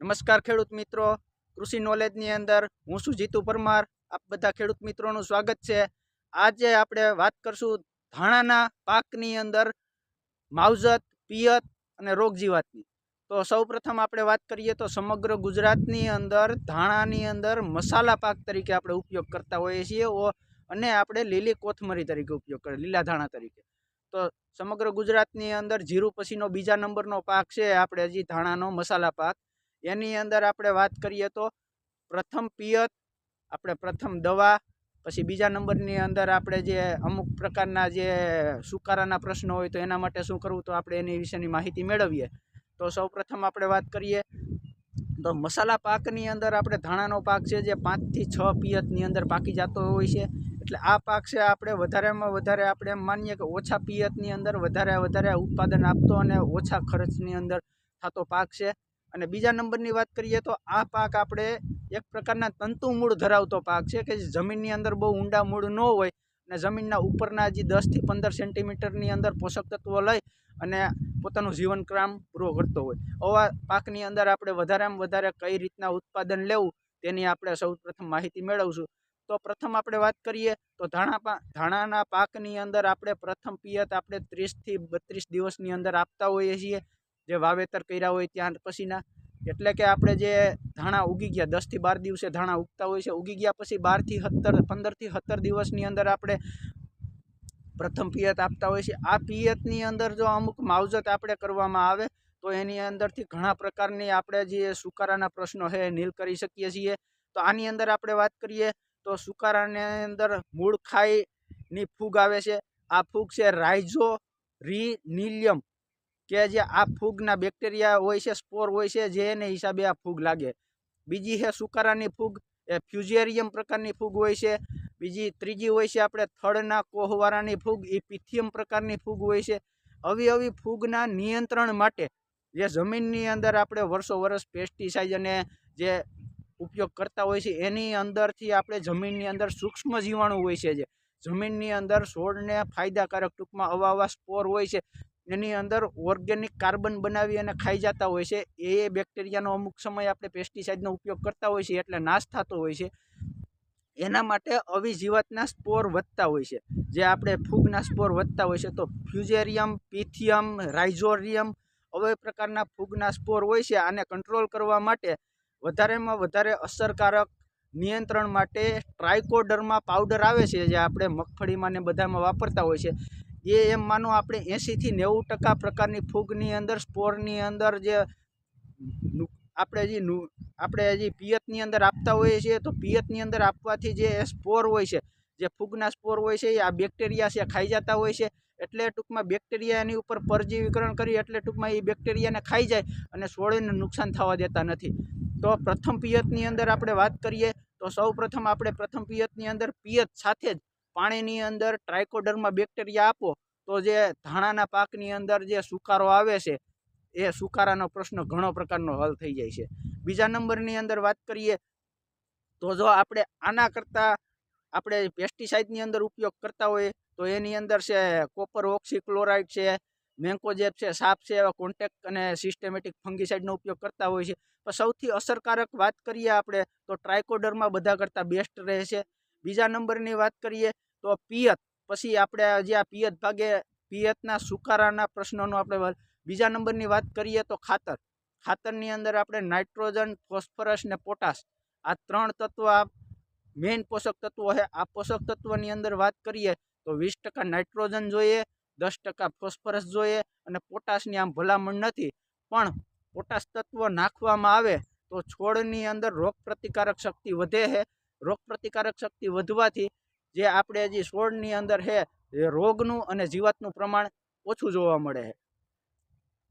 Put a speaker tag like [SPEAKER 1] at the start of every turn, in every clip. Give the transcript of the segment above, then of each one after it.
[SPEAKER 1] નમસ્કાર ખેડૂત મિત્રો. કૃષિ નોલેજની અંદર હું છું જીતુ પરમાર. આપ બધા ખેડૂત મિત્રોનું સ્વાગત છે. આજે આપણે વાત કરશું ધાણાના પાકની અંદર માવજત, પિયત અને રોગ જીવાતની તો સૌપ્રથમ આપણે વાત કરીએ તો સમગ્ર ગુજરાતની અંદર ધાણાની અંદર મસાલા પાક તરીકે આપણે ઉપયોગ કરતા હોઈએ છીએ. અને આપણે લીલી કોથમરી તરીકે ઉપયોગ કરીએ, લીલા ધાણા તરીકે. તો સમગ્ર ગુજરાતની અંદર જીરું પછીનો બીજા નંબરનો પાક છે. આપણે હજી ધાણાનો મસાલા પાક એની અંદર આપણે વાત કરીએ તો પ્રથમ પિયત, આપણે પ્રથમ દવા, પછી બીજા નંબરની અંદર આપણે જે અમુક પ્રકારના જે સુકારાના પ્રશ્નો હોય તો એના માટે શું કરવું તો આપણે એની વિશેની માહિતી મેળવીએ. તો સૌપ્રથમ આપણે વાત કરીએ તો મસાલા પાકની અંદર આપણે ધાણાનો પાક છે જે પાંચથી છ પિયતની અંદર પાકી જતો હોય છે. એટલે આ પાક છે આપણે વધારેમાં વધારે આપણે એમ માનીએ કે ઓછા પિયતની અંદર વધારે વધારે ઉત્પાદન આપતો અને ઓછા ખર્ચની અંદર થતો પાક છે. અને બીજા નંબરની વાત કરીએ તો આ પાક આપણે એક પ્રકારના તંતુ મૂળ ધરાવતો પાક છે કે જમીનની અંદર બહુ ઊંડા મૂળ ન હોય અને જમીનના ઉપરના જે દસથી પંદર સેન્ટીમીટરની અંદર પોષક તત્વો લઈ અને પોતાનું જીવનક્રમ પૂરો કરતો હોય. આવા પાકની અંદર આપણે વધારેમાં વધારે કઈ રીતના ઉત્પાદન લેવું તેની આપણે સૌ માહિતી મેળવશું. તો પ્રથમ આપણે વાત કરીએ તો ધાણા પા, ધાણાના પાકની અંદર આપણે પ્રથમ પિયત આપણે ત્રીસથી બત્રીસ દિવસની અંદર આપતા હોઈએ છીએ. જે વાવેતર કર્યા હોય ત્યાં પછીના. એટલે કે આપણે જે ધાણા ઉગી ગયા દસથી બાર દિવસે ધાણા ઉગતા હોય છે, ઉગી ગયા પછી બારથી સત્તર પંદરથી સત્તર દિવસની અંદર આપણે પ્રથમ પિયત આપતા હોય છે. આ પિયતની અંદર જો અમુક માવજત આપણે કરવામાં આવે, તો એની અંદરથી ઘણા પ્રકારની આપણે જે સુકારાના પ્રશ્નો છે, નીલ કરી શકીએ છીએ. તો આની અંદર આપણે વાત કરીએ, તો સુકારાની અંદર મૂળ ખાઈની ફૂગ આવે છે. આ ફૂગ છે રાઇઝો રીનિલિયમ કે જે આ ફૂગના બેક્ટેરિયા હોય છે સ્પોર હોય છે જેને હિસાબે આ ફૂગ લાગે. બીજી છે સુકારાની ફૂગ, એ ફ્યુઝેરિયમ પ્રકારની ફૂગ હોય છે. બીજી, ત્રીજી હોય છે આપણે થડના કોહવારાની ફૂગ એ પિથિયમ પ્રકારની ફૂગ હોય છે. આવી આવી ફૂગના નિયંત્રણ માટે જે જમીનની અંદર આપણે વર્ષો વર્ષ પેસ્ટિસાઇડ અને જે ઉપયોગ કરતા હોય છે, એની અંદરથી આપણે જમીનની અંદર સૂક્ષ્મ જીવાણુ હોય છે જે. જમીનની અંદર છોડને ફાયદાકારક ટૂંકમાં અવા અવા સ્પોર હોય છે. એની અંદર ઓર્ગેનિક કાર્બન બનાવી અને ખાઈ જતા હોય છે. એ બેક્ટેરિયાનો અમુક સમય આપણે પેસ્ટિસાઇડનો ઉપયોગ કરતા હોય છે, એટલે નાશ થતો હોય છે. એના માટે આવી જીવાતના સ્પોર વધતા હોય છે. જે આપણે ફૂગના સ્પોર વધતા હોય છે, તો ફ્યુઝેરિયમ, પિથિયમ, રાઇઝોરિયમ હવે પ્રકારના ફૂગના સ્પોર હોય છે, આને કંટ્રોલ કરવા માટે વધારેમાં વધારે અસરકારક નિયંત્રણ માટે ટ્રાઇકોડર્મા પાવડર આવે છે, જે આપણે મગફળીમાં ને બધામાં વાપરતા હોય છે. એ એમ માનો આપણે એંશીથી નેવું ટકા પ્રકારની ફૂગની અંદર, સ્પોરની અંદર જે આપણે જે આપણે જે પિયતની અંદર આપતા હોઈએ છીએ, તો પિયતની અંદર આપવાથી જે સ્પોર હોય છે, જે ફૂગના સ્પોર હોય છે, એ આ બેક્ટેરિયા છે, ખાઈ જતા હોય છે. એટલે ટૂંકમાં બેક્ટેરિયા એની ઉપર પરજીવીકરણ કરી, એટલે ટૂંકમાં એ બેક્ટેરિયાને ખાઈ જાય અને છોડને નુકસાન થવા દેતા નથી. તો પ્રથમ પિયતની અંદર આપણે વાત કરીએ, તો સૌ પ્રથમ આપણે પ્રથમ પિયતની અંદર પિયત સાથે જ પાણીની અંદર ટ્રાયકોડરમાં બેક્ટેરિયા આપો, તો જે ધાણાના પાકની અંદર જે સુકારો આવે છે, એ સુકારાનો પ્રશ્ન ઘણો પ્રકારનો હલ થઈ જાય છે. બીજા નંબરની અંદર વાત કરીએ, તો જો આપણે આના કરતાં આપણે પેસ્ટિસાઇડની અંદર ઉપયોગ કરતા હોઈએ, તો એની અંદર છે કોપર ઓક્સીક્લોરાઇડ છે મેન્કોજેબ છે સાપ છે, એવા કોન્ટેક્ટ અને સિસ્ટેમેટિક ફંગીસાઇડનો ઉપયોગ કરતા હોય છે પણ સૌથી અસરકારક વાત કરીએ આપણે, તો ટ્રાયકોડરમાં બધા કરતાં બેસ્ટ રહે છે. બીજા નંબરની વાત કરીએ તો પિયત, પછી આપણે જે આ પિયત ભાગે, પિયતના સુકારાના પ્રશ્નોનો આપણે બીજા નંબરની વાત કરીએ તો ખાતર. ખાતરની અંદર આપણે નાઇટ્રોજન, ફોસ્ફરસ ને પોટાશ, આ ત્રણ તત્વ મેઇન પોષક તત્વો છે. આ પોષક તત્વની અંદર વાત કરીએ તો વીસ ટકા નાઇટ્રોજન જોઈએ, દસ ટકા ફોસ્ફરસ જોઈએ અને પોટાશની આમ ભલામણ નથી. પણ પોટાશ તત્વ નાખવામાં આવે તો છોડની અંદર રોગ પ્રતિકારક શક્તિ વધે છે. રોગ પ્રતિકારક શક્તિ વધવાથી જે આપણે જે છોડની અંદર છે, એ રોગનું અને જીવાતનું પ્રમાણ ઓછું જોવા મળે છે.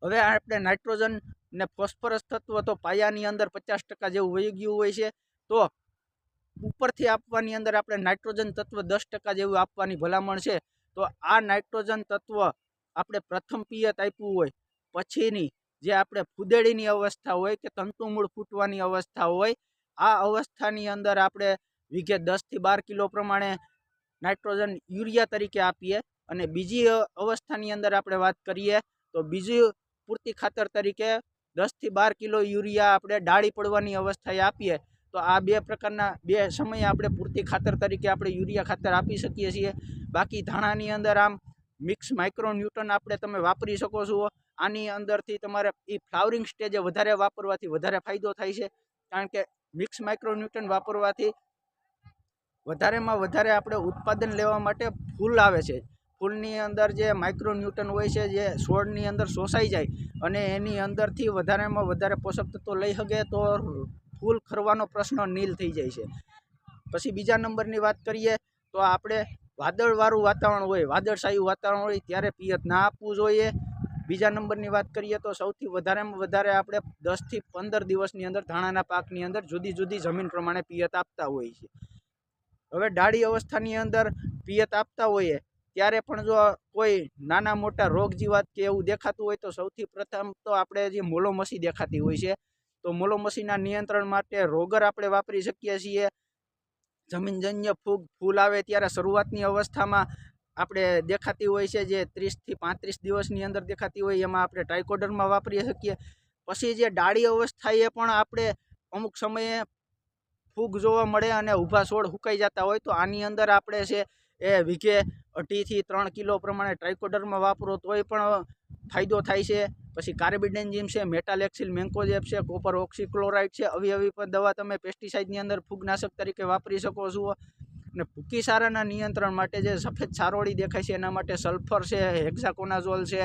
[SPEAKER 1] હવે આપણે નાઇટ્રોજન ને ફોસ્ફરસ તત્વ તો પાયાની અંદર પચાસ ટકા જેવું વહી ગયું હોય છે, તો ઉપરથી આપવાની અંદર આપણે નાઇટ્રોજન તત્વ દસ ટકા જેવું આપવાની ભલામણ છે, તો આ નાઇટ્રોજન તત્વ આપણે પ્રથમ પિયત આપ્યું હોય, પછીની જે આપણે ફુદેડીની અવસ્થા હોય કે તંતુમૂળ ફૂટવાની અવસ્થા હોય આ અવસ્થાની અંદર આપણે વીઘે દસથી બાર કિલો પ્રમાણે નાઇટ્રોજન યુરિયા તરીકે આપીએ અને બીજી અવસ્થાની અંદર આપણે વાત કરીએ તો બીજી પૂરતી ખાતર તરીકે દસથી બાર કિલો યુરિયા આપણે ડાળી પડવાની અવસ્થાએ આપીએ તો આ બે પ્રકારના બે સમયે આપણે પૂરતી ખાતર તરીકે આપણે યુરિયા ખાતર આપી શકીએ છીએ. બાકી ધાણાની અંદર આમ મિક્સ માઇક્રો ન્યૂટન આપણે તમે વાપરી શકો છો. આની અંદરથી તમારે એ ફ્લાવરિંગ સ્ટેજે વધારે વાપરવાથી વધારે ફાયદો થાય છે. કારણ કે મિક્સ માઇક્રો ન્યૂટન વાપરવાથી વધારેમાં વધારે આપણે ઉત્પાદન લેવા માટે ફૂલ આવે છે. ફૂલની અંદર જે માઇક્રો ન્યૂટન હોય છે, જે છોડની અંદર શોષાઈ જાય અને એની અંદરથી વધારેમાં વધારે પોષક તત્વો લઈ શકે તો ફૂલ ખરવાનો પ્રશ્ન નીલ થઈ જાય છે. પછી બીજા નંબરની વાત કરીએ તો આપણે વાદળવાળું વાતાવરણ હોય, વાદળછાયું વાતાવરણ હોય, ત્યારે પિયત ના આપવું જોઈએ. બીજા નંબરની વાત કરીએ તો સૌથી વધારેમાં વધારે આપણે દસથી પંદર દિવસની અંદર ધાણાના પાકની અંદર જુદી જુદી જમીન પ્રમાણે પિયત આપતા હોઈએ છીએ. હવે ડાળી અવસ્થાની અંદર પિયત આપતા હોઈએ ત્યારે પણ જો કોઈ નાના મોટા રોગ જીવાત કે એવું દેખાતું હોય તો સૌથી પ્રથમ તો આપણે જે મોલોમસી દેખાતી હોય છે, તો મોલોમસીના નિયંત્રણ માટે રોગર આપણે વાપરી શકીએ છીએ. જમીનજન્ય ફૂગ ફૂલ આવે ત્યારે શરૂઆતની અવસ્થામાં આપણે દેખાતી હોય છે જે ત્રીસથી પાંત્રીસ દિવસની અંદર દેખાતી હોય, એમાં આપણે ટ્રાઇકોડરમાં વાપરી શકીએ. પછી જે ડાળી અવસ્થાએ પણ આપણે અમુક સમયે ફૂગ જોવા મળે અને ઊભા છોડ સુકાઈ જતા હોય, તો આની અંદર આપણે છે એ વીઘે અઢીથી ત્રણ કિલો પ્રમાણે ટ્રાઇકોડરમાં વાપરો તોય પણ ફાયદો થાય છે. પછી કાર્બિડેન્જીમ છે મેટાલેક્સિલ મેન્કોજેપ છે કોપર ઓક્સિક્લોરાઇડ છે આવી આવી પણ દવા તમે પેસ્ટિસાઇડની અંદર ફૂગનાશક તરીકે વાપરી શકો છો. અને ભૂકી સારાના નિયંત્રણ માટે જે સફેદ સારોળી દેખાય છે, એના માટે સલ્ફર છે, હેક્ઝાકોનાઝોલ છે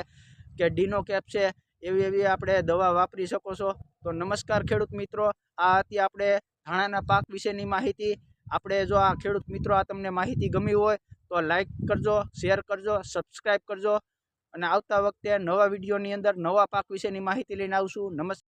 [SPEAKER 1] કે ડીનોકેપ છે, એવી એવી આપણે દવા વાપરી શકો છો. તો નમસ્કાર ખેડૂત મિત્રો, આ હતી આપણે ધાણાના પાક વિશેની માહિતી. આપણે જો આ ખેડૂત મિત્રો આ તમને માહિતી ગમી હોય તો લાઇક કરજો, શેર કરજો, સબસ્ક્રાઈબ કરજો. અને આવતા વખતે નવા વિડીયોની અંદર નવા પાક વિશેની માહિતી લઈને આવશું. નમસ્કાર.